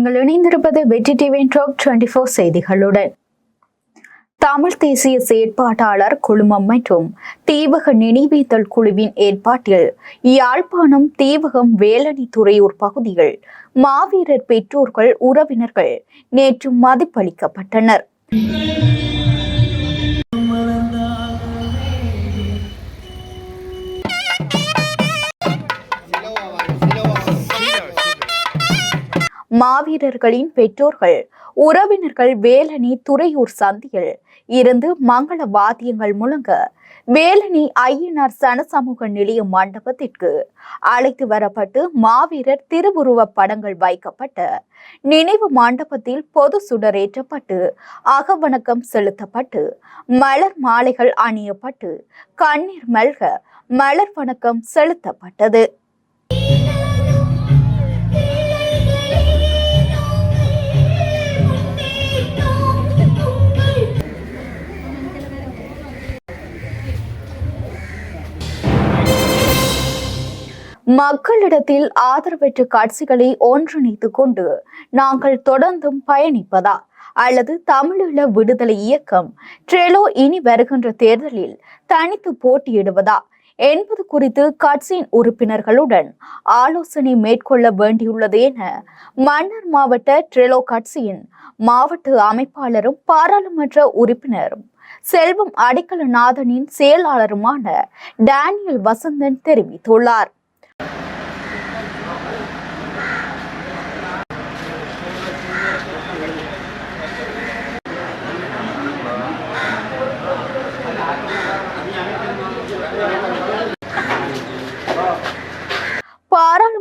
நீங்கள் இணைந்திருப்பது வெற்றி டிவி டாப் டுவெண்டி ஃபோர் செய்திகளுடன். தமிழ் தேசிய செயற்பாட்டாளர் குழுமம் மற்றும் தீவக நினைவேந்தல் குழுவின் ஏற்பாட்டில் யாழ்ப்பாணம் தீவகம் வேலணி துறையூர் பகுதியில் மாவீரர் பெற்றோர்கள் உறவினர்கள் நேற்று மதிப்பளிக்கப்பட்டனர். மாவீரர்களின் பெற்றோர்கள் உறவினர்கள் வேலணி துறையூர் சந்தியில். இருந்து மங்கள வாத்தியங்கள் முழங்க வேலணி ஐயனார் சனசமூக நிலைய மண்டபத்திற்கு அழைத்து வரப்பட்டு மாவீரர் திருவுருவ படங்கள் வைக்கப்பட்ட நினைவு மண்டபத்தில் பொது சுடரேற்றப்பட்டு அகவணக்கம் செலுத்தப்பட்டு மலர் மாலைகள் அணியப்பட்டு கண்ணீர் மல்க மலர் வணக்கம் செலுத்தப்பட்டது. மக்களிடத்தில் ஆதரவற்ற காட்சிகளை ஒன்றிணைத்து கொண்டு நாங்கள் தொடர்ந்தும் பயணிப்பதா? அல்லது தமிழீழ விடுதலை இயக்கம் ட்ரெலோ இனி வருகின்ற தேர்தலில் தனித்து போட்டியிடுவதா? என்பது குறித்து கட்சியின் உறுப்பினர்களுடன் ஆலோசனை மேற்கொள்ள வேண்டியுள்ளது என மன்னர் மாவட்ட ட்ரெலோ கட்சியின் மாவட்ட அமைப்பாளரும் பாராளுமன்ற உறுப்பினரும் செல்வம் அடிக்கலநாதனின் செயலாளருமான டேனியல் வசந்தன் தெரிவித்துள்ளார்.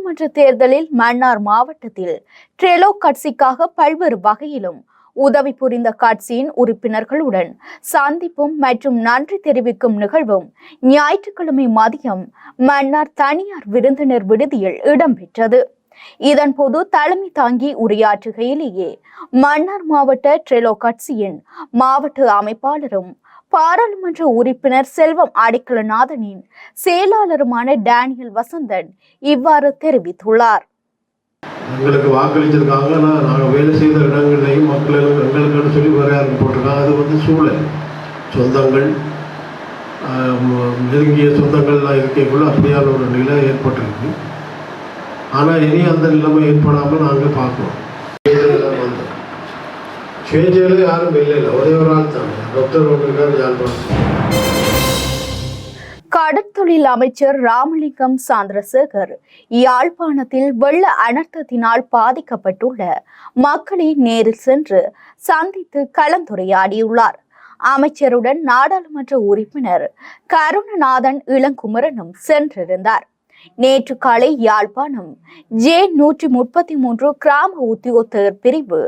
சட்டமன்ற தேர்தலில் மன்னார் மாவட்டத்தில் ட்ரெலோ கட்சிக்காக பல்வேறு வகையிலும் உதவி புரிந்த கட்சியின் உறுப்பினர்களுடன் சந்திப்பும் மற்றும் நன்றி தெரிவிக்கும் நிகழ்வும் ஞாயிற்றுக்கிழமை மதியம் மன்னார் தனியார் விருந்தினர் விடுதியில் இடம்பெற்றது. இதன்போது தலைமை தாங்கி உரையாற்றுகையிலேயே மன்னார் மாவட்ட ட்ரெலோ கட்சியின் மாவட்ட அமைப்பாளரும் பாராளுமன்ற உறுப்பினர் செல்வம் அடிக்கலநாதனின் செயலாளருமான டேனியல் வசந்தன் இவ்வாறு தெரிவித்துள்ளார். எங்களுக்கு வாக்களிச்சிருக்காங்க. ஆனால் நாங்கள் வேலை செய்த இடங்கள்லையும் மக்கள் எல்லாம் எங்களுக்குன்னு சொல்லி வரையாறு போட்டிருக்காங்க. அது வந்து சூழல். சொந்தங்கள் நெருங்கிய சொந்தங்கள்லாம் இருக்கக்குள்ள அப்படியான ஒரு நிலை ஏற்பட்டிருக்கு. ஆனால் இனி அந்த நிலைமை ஏற்படாமல் நாங்கள் பார்க்குறோம் கேஜியில் யாரும் இல்லை ஒரே ஒரு ஆள் தான். டாக்டர் ஒன்று ஜான் கடற்தொழில் அமைச்சர் ராமலிங்கம் சந்திரசேகர் யாழ்ப்பாணத்தில் வெள்ள அனர்த்தத்தினால் பாதிக்கப்பட்டுள்ள மக்களை நேரில் சென்று சந்தித்து கலந்துரையாடியுள்ளார். அமைச்சருடன் நாடாளுமன்ற உறுப்பினர் கருணநாதன் இளங்குமரனும் சென்றிருந்தார். நேற்று காலை யாழ்ப்பாணம் ஜே நூற்றி முப்பத்தி மூன்று கிராம உத்தியோகத்தர் பிரிவு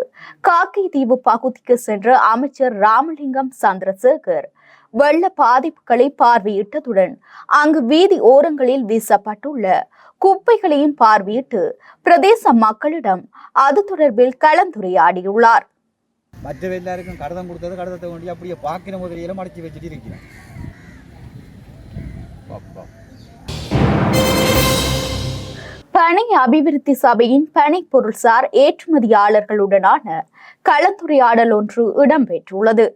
காக்கை தீவு பகுதிக்கு சென்ற அமைச்சர் ராமலிங்கம் சந்திரசேகர் வெள்ள பாதிப்புகளை பார்வையிட்டதுடன் அங்கு வீதி ஓரங்களில் வீசப்பட்டுள்ள குப்பைகளையும் பார்வையிட்டு பிரதேச மக்களிடம் அது தொடர்பில் கலந்துரையாடியுள்ளார். மற்ற எல்லாருக்கும் கடதம் கொடுத்தது கடதத்தை கொண்டு அப்படியே பாக்கின முதலியெல்லாம் அடைச்சி வச்சுட்டு இருக்கிறேன். பனை அபிவிருத்தி சபையின் பனை பொருள்சார் ஏற்றுமதியாளர்களுடனான கலந்துரையாடல் ஒன்று இடம்பெற்றுள்ளது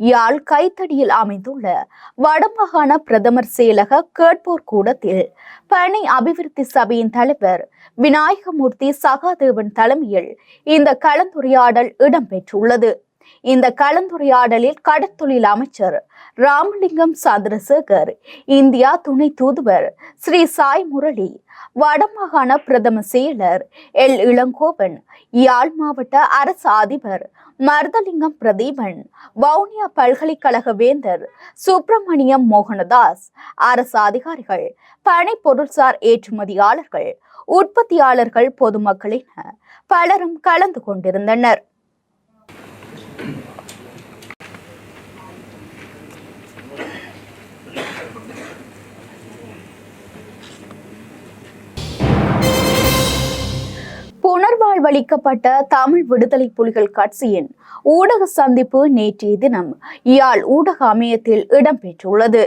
யாழ் கைத்தடியில் அமைந்துள்ள வடமாகாண பிரதமர் செயலக கேட்போர் கூடத்தில் பணி அபிவிருத்தி சபையின் தலைவர் விநாயகமூர்த்தி சகாதேவன் தலைமையில் இந்த கலந்துரையாடல் இடம்பெற்றுள்ளது. இந்த கலந்துரையாடலில் கடற்தொழில் அமைச்சர் ராமலிங்கம் சந்திரசேகர் இந்தியா துணை தூதுவர் ஸ்ரீ சாய் முரளி வடமாகாண பிரதம செயலர் எல். இளங்கோவன் யாழ் மாவட்ட அரசு அதிபர் மருதலிங்கம் பிரதீபன் வவுனியா பல்கலைக்கழக வேந்தர் சுப்பிரமணியம் மோகனதாஸ் அரசு அதிகாரிகள் பனை பொருள்சார் ஏற்றுமதியாளர்கள் உற்பத்தியாளர்கள் பொதுமக்களின் பலரும் கலந்து கொண்டிருந்தனர். புனர்வாழ்வளிக்கப்பட்ட தமிழ் விடுதலை புலிகள் கட்சியின் ஊடக சந்திப்பு நேற்றைய தினம் யாழ் ஊடக அமையத்தில் இடம்பெற்றுள்ளது.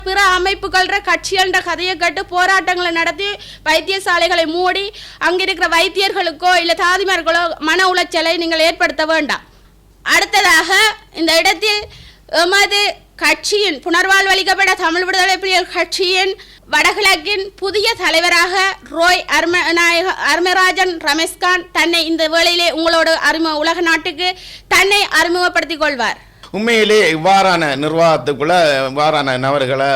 பிற அமைப்புகள்ற கட்சிகள்ன்ற கதையை கட்டு போராட்டங்களை நடத்தி வைத்தியசாலைகளை மூடி அங்கிருக்கிற வைத்தியர்களுக்கோ இல்லை தாதிமார்களோ மன உளைச்சலை நீங்கள் ஏற்படுத்த வேண்டாம். அடுத்ததாக இந்த இடத்தில் எமது கட்சியின் புனர்வாழ்வளிக்கப்பட்ட தமிழ் விடுதலை புலிகள் கட்சியின் வடகிழக்கின் புதிய தலைவராக ரோய் அருமநாயக அருமராஜன் ரமேஷ்கான் தன்னை இந்த வேளையிலே உங்களோட அறிமுக உலக நாட்டுக்கு தன்னை அறிமுகப்படுத்திக் கொள்வார். உண்மையிலே இவ்வாறான நிர்வாகத்துக்குள்ள இவ்வாறான நபர்களை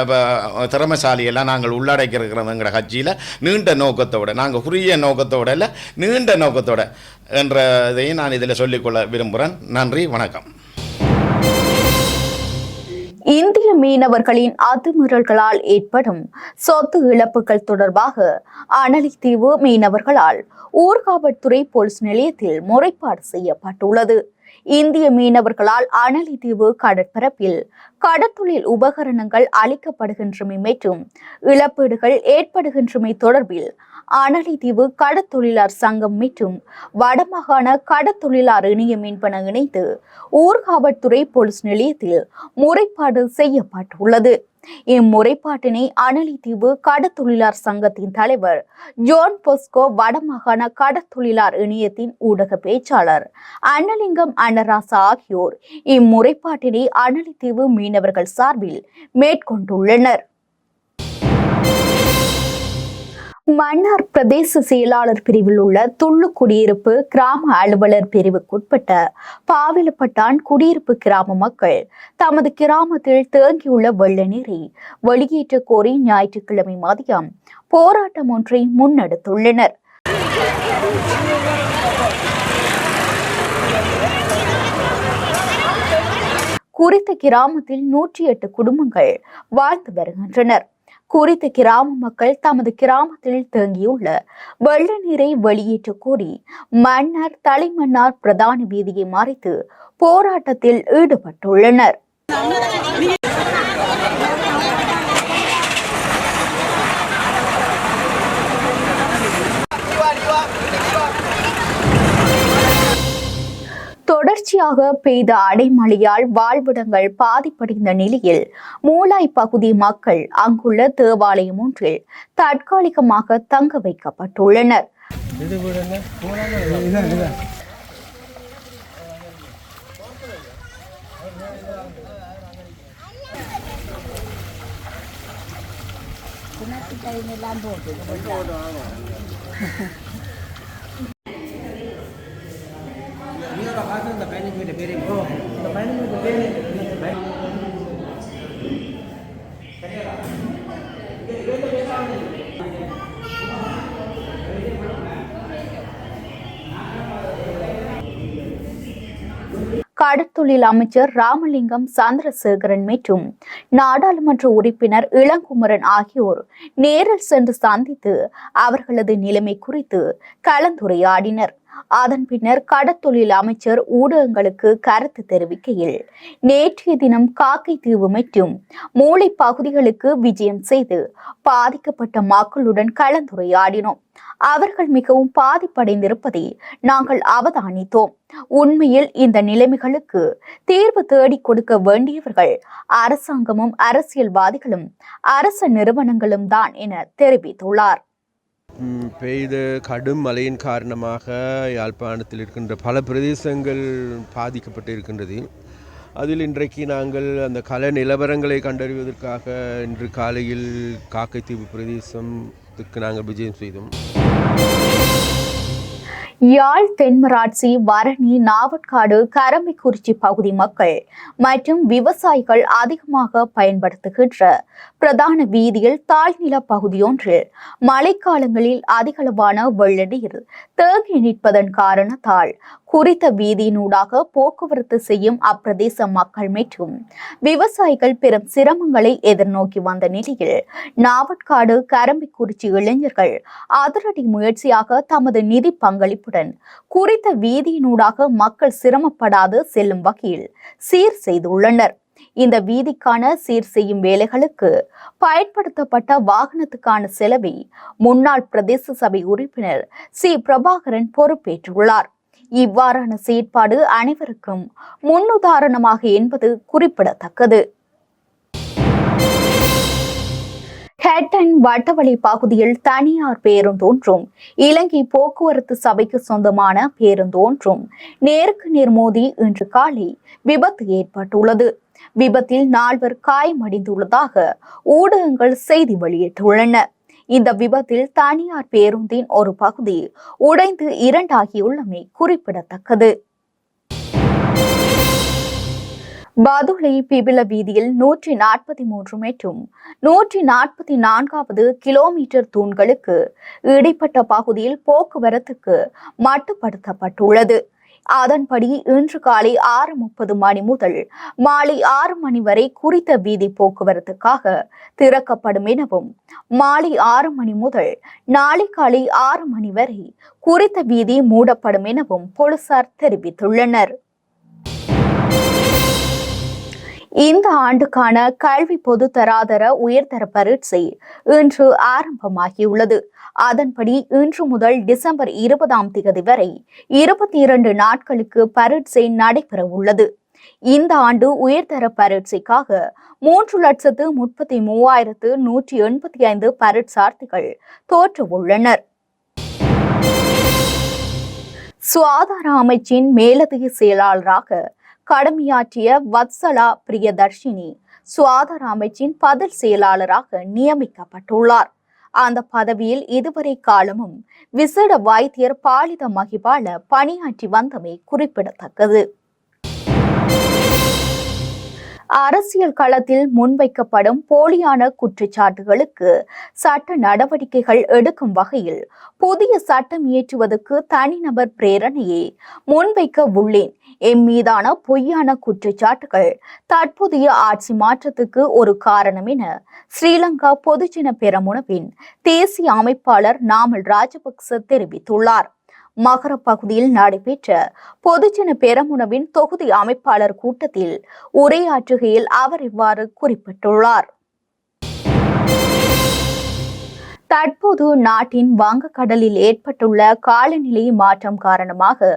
திறமசாலியெல்லாம் திறமைசாலியெல்லாம் நாங்கள் உள்ளடக்கியிருக்கிறோங்கிற கட்சியில் நீண்ட நோக்கத்தோட நாங்கள் குறுகிய நோக்கத்தோட இல்லை நீண்ட நோக்கத்தோட என்ற இதையும் நான் இதில் சொல்லிக்கொள்ள விரும்புகிறேன். நன்றி வணக்கம். இந்திய மீனவர்களின் அத்துமீறல்களால் ஏற்படும் சொத்து இழப்புகள் தொடர்பாக அனலித்தீவு மீனவர்களால் ஊர்காவல்துறை போலீஸ் நிலையத்தில் முறைப்பாடு செய்யப்பட்டுள்ளது. இந்திய மீனவர்களால் அனலிதீவு கடற்பரப்பில். கடற்தொழில் உபகரணங்கள் அளிக்கப்படுகின்றமை மற்றும் இழப்பீடுகள் ஏற்படுகின்றமை தொடர்பில் அனலித்தீவு கடத்தொழிலார் சங்கம் மற்றும் வடமாகாண கடத்தொழிலார் இணைய மீன்பன இணைந்து ஊர்காவல்துறை போலீஸ் நிலையத்தில் முறைப்பாடு செய்யப்பட்டுள்ளது. இம்முறைப்பாட்டினை அனலித்தீவு கடத்தொழிலார் சங்கத்தின் தலைவர் ஜோன் பொஸ்கோ வடமாகாண கடற்தொழிலார் இணையத்தின் ஊடக பேச்சாளர். அன்னலிங்கம் அன்னராசா ஆகியோர் இம்முறைப்பாட்டினை அனலித்தீவு மீனவர்கள் சார்பில் மேற்கொண்டுள்ளனர். மன்னார் பிரதேச செயலாளர் பிரிவில் உள்ள துள்ளு குடியிருப்பு கிராம அலுவலர் பிரிவுக்குட்பட்ட பாவிலப்பட்டான் குடியிருப்பு கிராம மக்கள் தமது கிராமத்தில் தேங்கியுள்ள வெள்ள நீரை வெளியேற்ற கோரி ஞாயிற்றுக்கிழமை மதியம் போராட்டம் ஒன்றை முன்னெடுத்துள்ளனர். குறித்த கிராமத்தில் நூற்றி எட்டு குடும்பங்கள் வாழ்ந்து வருகின்றனர். குறித்த கிராம மக்கள் தமது கிராமத்தில் தேங்கியுள்ள வெள்ள நீரை வெளியேற்ற கோரி மன்னர் தலைமன்னார் பிரதான வீதியை மறைத்து போராட்டத்தில் ஈடுபட்டுள்ளனர். தொடர்ச்சியாக பெய்த அடைமழையால் வாழ்விடங்கள் பாதிப்படைந்த நிலையில் மூலாய் பகுதி மக்கள் அங்குள்ள தேவாலயம் ஒன்றில் தற்காலிகமாக தங்க வைக்கப்பட்டுள்ளனர். கடற்தொழில் அமைச்சர் ராமலிங்கம் சந்திரசேகரன் மற்றும் நாடாளுமன்ற உறுப்பினர் இளங்குமரன் ஆகியோர் நேரில் சென்று சந்தித்து அவர்களது நிலைமை குறித்து கலந்துரையாடினர். அதன் பின்னர் கடத்தொழில் அமைச்சர் ஊடகங்களுக்கு கருத்து தெரிவிக்கையில் நேற்றைய தினம் காக்கை தீவு மற்றும் மூளை பகுதிகளுக்கு விஜயம் செய்து பாதிக்கப்பட்ட மக்களுடன் கலந்துரையாடினோம். அவர்கள் மிகவும் பாதிப்படைந்திருப்பதை நாங்கள் அவதானித்தோம். உண்மையில் இந்த நிலைமைகளுக்கு தீர்வு தேடிக் கொடுக்க வேண்டியவர்கள் அரசாங்கமும் அரசியல்வாதிகளும் அரச நிறுவனங்களும் தான் என தெரிவித்துள்ளார். பெய்த கடும் மழையின் காரணமாக யாழ்ப்பாணத்தில் இருக்கின்ற பல பிரதேசங்கள் பாதிக்கப்பட்டு இருக்கின்றது. அதில் இன்றைக்கு நாங்கள் அந்த கல நிலவரங்களை கண்டறிவதற்காக இன்று காலையில் காக்கைத்தீவு பிரதேசத்துக்கு நாங்கள் விஜயம் செய்தோம். யாழ் தென்மராட்சி வரணி நாவற்காடு கரம்பிக்குறிச்சி பகுதி மக்கள் மற்றும் விவசாயிகள் அதிகமாக பயன்படுத்துகின்ற பிரதான வீதியில் தாழ்நில பகுதியொன்றில் மழைக்காலங்களில் அதிகளவான வெள்ள நீர் தேங்கி நிற்பதன் காரணத்தால் குறித்த வீதியினூடாக போக்குவரத்து செய்யும் அப்பிரதேச மக்கள் மற்றும் விவசாயிகள் பெரும் சிரமங்களை எதிர்நோக்கி வந்த நிலையில் நாவற்காடு கரம்பிக்குறிச்சி இளைஞர்கள் அதிரடி முயற்சியாக தமது நிதி பங்களிப்பு பங்களிப்புடன் குறித்த வீதியினூடாக மக்கள் சிரமப்படாது செல்லும் வகையில் சீர் செய்துள்ளனர். இந்த வீதிக்கான சீர் செய்யும் வேலைகளுக்கு பயன்படுத்தப்பட்ட வாகனத்துக்கான செலவை முன்னாள் பிரதேச சபை உறுப்பினர் சி. பிரபாகரன் பொறுப்பேற்றுள்ளார். இவ்வாறான செயற்பாடு அனைவருக்கும் முன்னுதாரணமாக என்பது குறிப்பிடத்தக்கது. ஹெட்டன் வட்டவழி பகுதியில் தனியார் பேருந்தொன்றும் இலங்கை போக்குவரத்து சபைக்கு சொந்தமான பேருந்தொன்றும். நேருக்கு நேர் மோதி இன்று காலை விபத்து ஏற்பட்டுள்ளது. விபத்தில் நால்வர் காயமடைந்துள்ளதாக ஊடகங்கள் செய்தி வெளியிட்டுள்ளன. இந்த விபத்தில் தனியார் பேருந்தின் ஒரு பகுதி உடைந்து இரண்டாகியுள்ளமை குறிப்பிடத்தக்கது. பதுளை பிபில வீதியில் நூற்றி நாற்பத்தி மூன்று மற்றும் நூற்றி நாற்பத்தி நான்காவது கிலோமீட்டர் தூண்களுக்கு இடைப்பட்ட பகுதியில் போக்குவரத்துக்கு மட்டுப்படுத்தப்பட்டுள்ளது. அதன்படி இன்று காலை ஆறு முப்பது மணி முதல் மாலை ஆறு மணி வரை குறித்த வீதி போக்குவரத்துக்காக திறக்கப்படும் எனவும் மாலை ஆறு மணி முதல் நாளை காலை ஆறு மணி வரை குறித்த வீதி மூடப்படும் எனவும் போலீசார் தெரிவித்துள்ளனர். இந்த ஆண்டுக்கான கல்வி பொது தராதர உயர்தர பரீட்சை இன்று ஆரம்பமாகியுள்ளது. அதன்படி இன்று முதல் டிசம்பர் இருபதாம் தேதி வரை இருபத்தி இரண்டு நாட்களுக்கு பரீட்சை நடைபெற உள்ளது இந்த ஆண்டு உயர்தர பரீட்சைக்காக மூன்று லட்சத்து முப்பத்தி மூவாயிரத்து நூற்றி எண்பத்தி ஐந்து பரீட்சார்த்திகள் தோற்று உள்ளனர் சுகாதார அமைச்சின் மேலதிக செயலாளராக கடமையாற்றிய வத்சலா பிரியதர்ஷினி சுகாதார அமைச்சின் பதில் செயலாளராக நியமிக்கப்பட்டுள்ளார். அந்த பதவியில் இதுவரை காலமும் விசேட வைத்தியர் பாலித மகிபால பணியாற்றி வந்தமை குறிப்பிடத்தக்கது. அரசியல் களத்தில் முன்வைக்கப்படும் போலியான குற்றச்சாட்டுகளுக்கு சட்ட நடவடிக்கைகள் எடுக்கும் வகையில் புதிய சட்டம் இயற்றுவதற்கு தனிநபர் பிரேரணையை முன்வைக்க உள்ளேன். எம் மீதான பொய்யான குற்றச்சாட்டுகள் தற்போதைய ஆட்சி மாற்றத்துக்கு ஒரு காரணம் என ஸ்ரீலங்கா பொதுஜன பெரமுனவின் தேசிய அமைப்பாளர் நாமல் ராஜபக்ச தெரிவித்துள்ளார். மகர பகுதியில் நடைபெற்ற பொதுஜன பெரமுனவின் தொகுதி அமைப்பாளர் கூட்டத்தில் உரையாற்றுகையில் அவர் இவ்வாறு குறிப்பிட்டுள்ளார். தற்போது நாட்டின் வங்கக்கடலில் ஏற்பட்டுள்ள காலநிலை மாற்றம் காரணமாக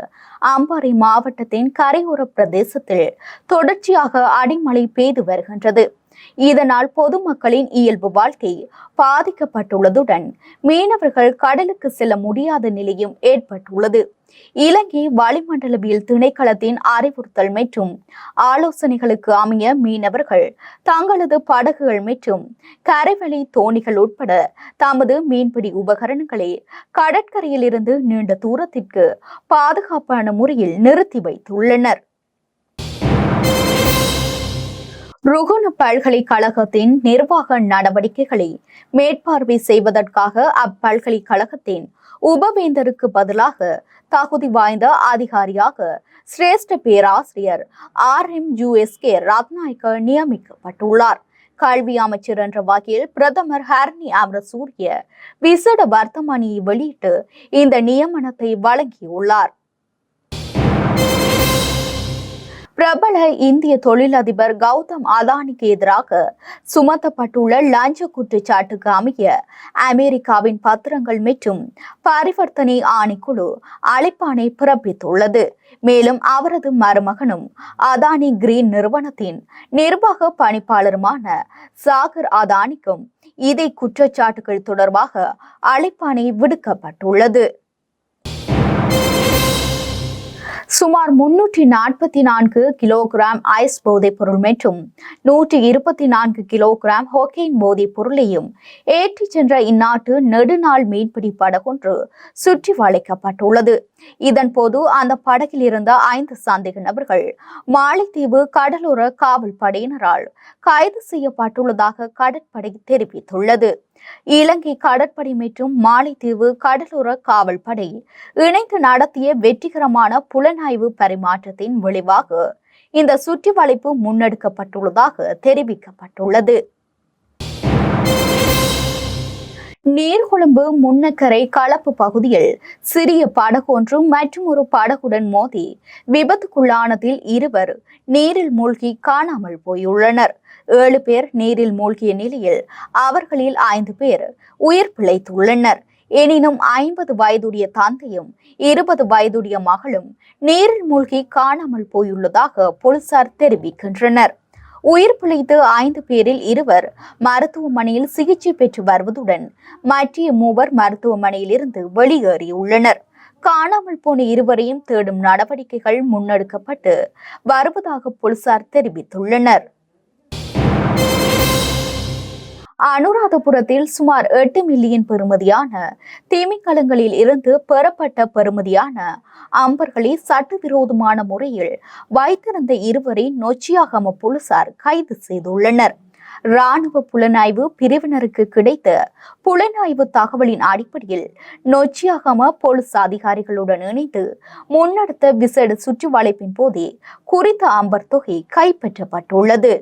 அம்பாறை மாவட்டத்தின் கரையோர பிரதேசத்தில் தொடர்ச்சியாக அடிமழை பெய்து வருகின்றது. இதனால் பொதுமக்களின் இயல்பு வாழ்க்கை பாதிக்கப்பட்டுள்ளதுடன் மீனவர்கள் கடலுக்கு செல்ல முடியாத நிலையும் ஏற்பட்டுள்ளது. இலங்கை வளிமண்டலவியல் திணைக்களத்தின் அறிவுறுத்தல் மற்றும் ஆலோசனைகளுக்கு அமைய மீனவர்கள் தங்களது படகுகள் மற்றும் கரைவழி தோணிகள் உட்பட தமது மீன்பிடி உபகரணங்களை கடற்கரையில் இருந்து நீண்ட தூரத்திற்கு பாதுகாப்பான முறையில் நிறுத்தி வைத்துள்ளனர். ருகுண பல்கலைக்கழகத்தின் நிர்வாக நடவடிக்கைகளை மேற்பார்வை செய்வதற்காக அப்பல்கலைக்கழகத்தின் உபவேந்தருக்கு பதிலாக தகுதி வாய்ந்த அதிகாரியாக சிரேஷ்ட பேராசிரியர் ஆர் எம் யூஎஸ்கே ரத்நாயக்க நியமிக்கப்பட்டுள்ளார். கல்வி அமைச்சர் என்ற வகையில் பிரதமர் ஹர்னி அமரசூரிய விசேட வர்த்தமானியை வெளியிட்டு இந்த நியமனத்தை வழங்கியுள்ளார். பிரபல இந்திய தொழிலதிபர் கௌதம் அதானிக்கு எதிராக சுமத்தப்பட்டுள்ள லஞ்ச குற்றச்சாட்டுக்கு அமைய அமெரிக்காவின் பத்திரங்கள் மற்றும் பரிவர்த்தனை ஆணைக்குழு அழைப்பானை பிறப்பித்துள்ளது. மேலும் அவரது மருமகனும் அதானி கிரீன் நிறுவனத்தின் நிர்வாக பணிப்பாளருமான சாகர் அதானிக்கும் இதே குற்றச்சாட்டுகள் தொடர்பாக அழைப்பானை விடுக்கப்பட்டுள்ளது. சுமார் முன்னூற்றி நாற்பத்தி நான்கு கிலோகிராம் ஐஸ் போதைப் பொருள் மற்றும் நூற்றி இருபத்தி நான்கு கிலோகிராம் ஹொக்கெயின் போதைப் பொருளையும் ஏற்றிச் சென்ற இந்நாட்டு நெடுநாள் மீன்பிடி படகொன்று சுற்றி வளைக்கப்பட்டுள்ளது. இதன்போது அந்த படகில் இருந்த ஐந்து சந்தேக நபர்கள் மாலைத்தீவு கடலோர காவல் படையினரால் கைது செய்யப்பட்டுள்ளதாக கடற்படை தெரிவித்துள்ளது. இலங்கை கடற்படை மற்றும் மாலைத்தீவு கடலோர காவல்படை இணைந்து நடத்திய வெற்றிகரமான புலனாய்வு பரிமாற்றத்தின் விளைவாக இந்த சுற்றி வளைப்பு முன்னெடுக்கப்பட்டுள்ளதாக தெரிவிக்கப்பட்டுள்ளது. நீர்கொழும்பு முன்னக்கரை களப்பு பகுதியில் சிறிய படகு ஒன்றும் மற்றும் ஒரு படகுடன் மோதி விபத்துக்குள்ளானதில் இருவர் நீரில் மூழ்கி காணாமல் போயுள்ளனர். ஏழு பேர் நீரில் மூழ்கிய நிலையில் அவர்களில் ஐந்து பேர் உயிர் பிழைத்துள்ளனர். எனினும் ஐம்பது வயதுடைய தந்தையும் இருபது வயதுடைய மகளும் நீரில் மூழ்கி காணாமல் போயுள்ளதாக போலீசார் தெரிவிக்கின்றனர். உயிர் பிழைத்த ஐந்து பேரில் இருவர் மருத்துவமனையில் சிகிச்சை பெற்று வருவதுடன் மற்ற மூவர் மருத்துவமனையில் இருந்து வெளியேறியுள்ளனர். காணாமல் போன இருவரையும் தேடும் நடவடிக்கைகள் முன்னெடுக்கப்பட்டு வருவதாக போலீசார் தெரிவித்துள்ளனர். அனுராதபுரத்தில் சுமார் எட்டு மில்லியன் பெறுமதியான தீமிக்கலங்களில் இருந்து பெறப்பட்ட பெறுமதியான அம்பர்களை சட்டவிரோதமான முறையில் வைத்திருந்த இருவரை நொச்சியாகம போலீசார் கைது செய்துள்ளனர். ராணுவ புலனாய்வு பிரிவினருக்கு கிடைத்த புலனாய்வு தகவலின் அடிப்படையில் நொச்சியாகம போலீஸ் அதிகாரிகளுடன் இணைந்து முன்னெடுத்த விசேட சுற்றுவளைப்பின் போதே குறித்த அம்பர் தொகை கைப்பற்றப்பட்டுள்ளது.